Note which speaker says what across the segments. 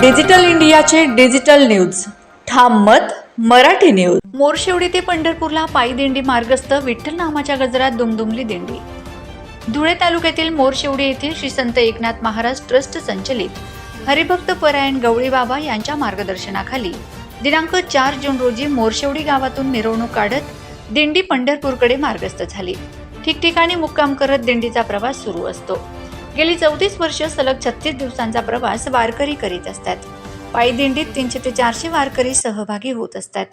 Speaker 1: Digital इंडियाचे digital news. ठाम मत मराठी न्यूज. मोरशेवडी ते पंढरपूरला पायी दिंडी मार्गस्थ विठ्ठल नामाच्या गजरात दुमदुमली दिंडी. धुळे तालुक्यातील मोरशेवडी येथील श्री संत एकनाथ महाराज ट्रस्ट संचलित हरिभक्त परायण गवळी बाबा यांच्या मार्गदर्शनाखाली दिनांक चार जून रोजी मोरशेवडी गावातून मिरवणूक काढत दिंडी पंढरपूरकडे मार्गस्थ झाली. ठिकठिकाणी मुक्काम करत दिंडीचा प्रवास सुरू असतो. गेली चौतीस वर्ष सलग छत्तीस दिवसांचा प्रवास वारकरी करीत असतात. पायदिंडीत तीनशे ते चारशे वारकरी सहभागी होत असतात.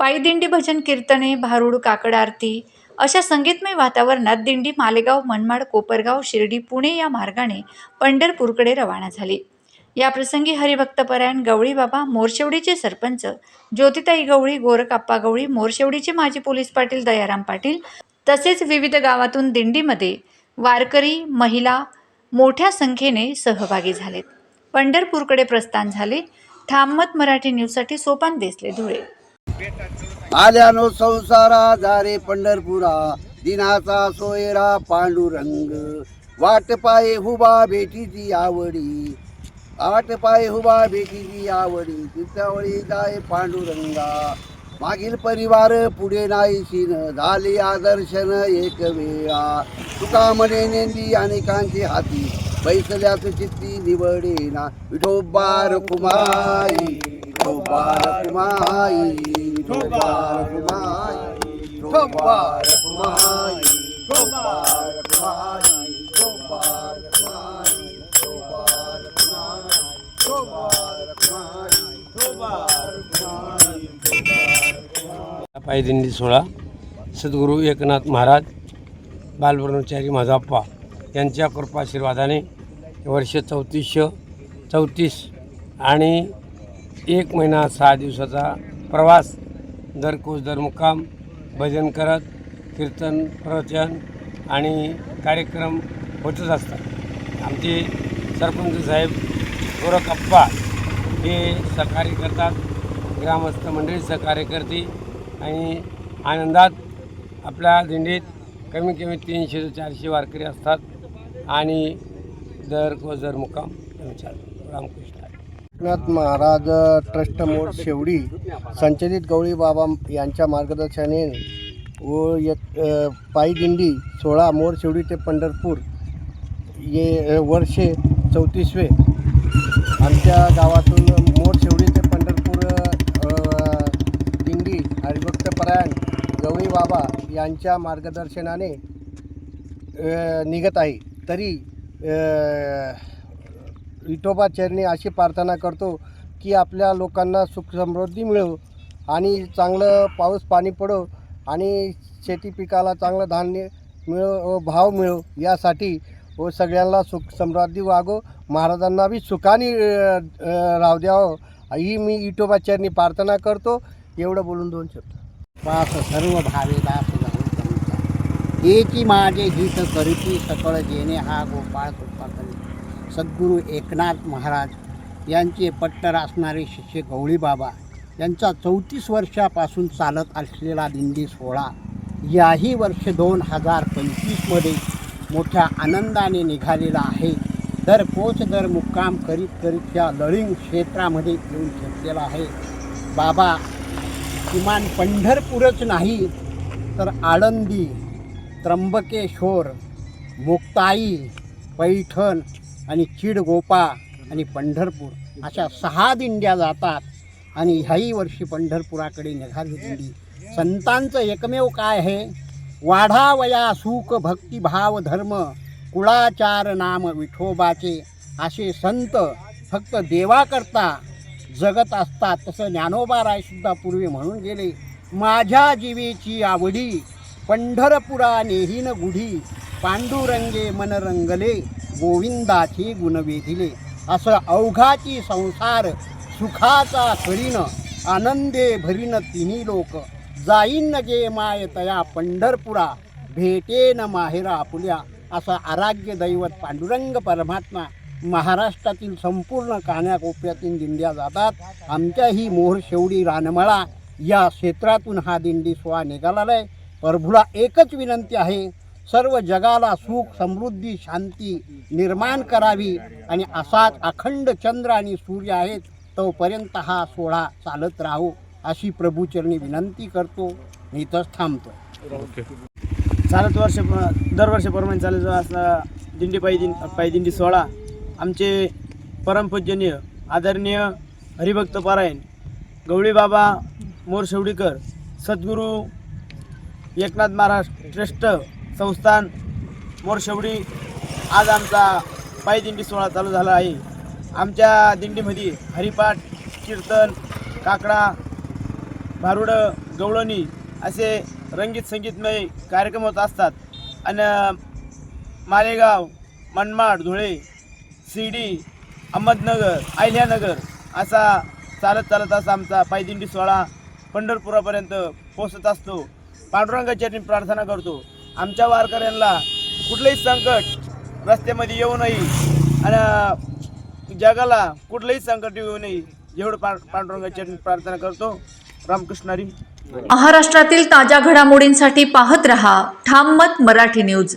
Speaker 1: पायदिंडी भजन कीर्तने भारुड काकड आरती अशा संगीतमय वातावरणात दिंडी मालेगाव मनमाड कोपरगाव शिर्डी पुणे या मार्गाने पंढरपूरकडे रवाना झाली. या प्रसंगी हरिभक्तपरायण गवळी बाबा मोरशेवडीचे सरपंच ज्योतिताई गवळी गोरकाप्पा गवळी मोरशेवडीचे माजी पोलीस पाटील दयाराम पाटील तसेच विविध गावातून दिंडीमध्ये वारकरी महिला मोठ्या संख्येने सहभागी झालेत. पंढरपूरकडे प्रस्थान झाले. थांबत मराठी न्यूजसाठी सोपान देसले धुळे.
Speaker 2: आल्यानो संसारा जारे पंढरपुरा. दिनाचा सोयरा पांडुरंग. वाट पाये हुबा भेटीची आवडी. आठ पाये हुबा भेटीची आवडी. तीर्थावळी जाय पांडुरंगा. मागील परिवार पुढे नाही शिन. झाली आदर्शन एक वेळा तुका म्हणे नेंदी अनेकांची हाती. बैसल्याच चित्ती निवडेना. विठोबार कुमाई. विठोबार कुमाई. विठोबार कुमाई. विठोबार कुमाई. विठोबार कुमाई.
Speaker 3: पायदिंडी सोहळा सद्गुरू एकनाथ महाराज बालब्रह्मचारी माझाप्पा यांच्या कृपाशीर्वादाने वर्ष चौतीसशे चौतीस आणि एक महिना सहा दिवसाचा प्रवास दरकोस दर मुक्काम भजन करत कीर्तन प्रवचन आणि कार्यक्रम होतच असतात. आमचे सरपंच साहेब गोरखप्पा हे सहकार्य करतात ग्रामस्थ मंडळी सहकार्य करते आणि आनंदात आपल्या दिंडीत कमीत कमी तीनशे ते चारशे वारकरी असतात आणि दर कोजर दर मुक्काम रामकृष्ण हरी.
Speaker 2: एकनाथ महाराज ट्रस्ट मोड शेवडी संचलित गवळी बाबा यांच्या मार्गदर्शनाने व एक पायी दिंडी सोळा मोड शेवडी ते पंढरपूर ये वर्षे चौतीसवे आमच्या गावातून मोड शेवडी ते पंढरपूर अ, दिंडी हरिभक्तपरायण गवळी बाबा यांच्या मार्गदर्शनाने निघत आहे. तरी विठोबा चरणी अशी प्रार्थना करतो की आपल्या लोकांना सुख समृद्धी मिळो आणि चांगलं पाऊस पाणी पडो आणि शेती पिकाला चांगलं धान्य मिळो व भाव मिळो. यासाठी व सगळ्यांना सुख समृद्धी वागो. महाराजांना बी सुखाने राहू द्यावं. ही मी इटोबाचरणी प्रार्थना करतो. एवढं बोलून दोन शब्द.
Speaker 4: पास सर्व भावे दास जाऊ एकी माझे हित करीती सकळ जेणे हा गोपाळ कृपा करी सद्गुरू एकनाथ महाराज यांचे पट्टर असणारे शिष्य गवळीबाबा यांचा चौतीस वर्षापासून चालत असलेला दिंडी सोहळा याही वर्ष दोन हजार पंचवीसमध्ये मोठ्या आनंदाने निघालेला आहे. दर कोच दर मुक्काम करीत करीत या लळिंग क्षेत्रामध्ये येऊन घेतलेला आहे. बाबा किमान पंढरपूरच नाही तर आळंदी त्र्यंबकेश्वर मुक्ताई पैठण आणि चिडगोपा आणि पंढरपूर अशा सहा दिंड्या जातात आणि ह्याही वर्षी पंढरपुराकडे निघाली दिंडी. संतांचं एकमेव काय आहे? वाढावया सुख भक्तिभाव धर्म कुळाचार नाम विठोबाचे असे संत फक्त देवाकरता जगत असतात. तसं ज्ञानोबा रायसुद्धा पूर्वी म्हणून गेले. माझ्या जीवेची आवडी पंढरपुरा नेहीन गुढी पांडुरंगे मन रंगले गोविंदाचे गुणवेधिले असं अवघाची संसार सुखाचा करीन आनंदे भरीन तिन्ही लोक. जाईन गे माय तया पंढरपुरा भेटेन माहेरा आपुल्या. असं आराग्य दैवत पांडुरंग परमात्मा महाराष्ट्रातील संपूर्ण कान्याकोपऱ्यातील दिंड्या जातात. आमच्याही मोहर शेवडी रानमळा या क्षेत्रातून हा दिंडी सोहळा निघालेला आहे. प्रभूला एकच विनंती आहे सर्व जगाला सुख समृद्धी शांती निर्माण करावी आणि असाच अखंड चंद्र आणि सूर्य आहेत तोपर्यंत हा सोहळा चालत राहो अशी प्रभूचरणी विनंती करतो. आणि इथंच थांबतो
Speaker 5: चालत वर्ष दरवर्षाप्रमाणे चालत असला दिंडी पायी दिंड पायी दिंडी सोहळा. आमचे परमपूजनीय आदरणीय हरिभक्त पारायण गवळीबाबा सद्गुरू एकनाथ महाराज ट्रस्ट संस्थान मोरशेवडी आज आमचा पायदिंडी सोहळा चालू झाला आहे. आमच्या दिंडीमध्ये हरिपाठ कीर्तन काकडा भारुडं गवळणी असे रंगीत संगीतमय कार्यक्रम होत असतात. आणि मालेगाव मनमाड धुळे शिर्डी अहमदनगर अहिल्यानगर असा चालत चालत असा आमचा पायदिंडी सोहळा पंढरपुरापर्यंत पोचत असतो. पांडुरंगाची प्रार्थना करतो. आमच्या वारकऱ्यांना कुठलंही संकट रस्त्यामध्ये येऊ नये आणि जगाला कुठलंही संकट येऊ नये एवढं पा पांडुरंगाची प्रार्थना करतो. रामकृष्णारी
Speaker 1: महाराष्ट्रातील ताज्या घडामोडींसाठी पाहत रहा. ठाम मत मराठी न्यूज.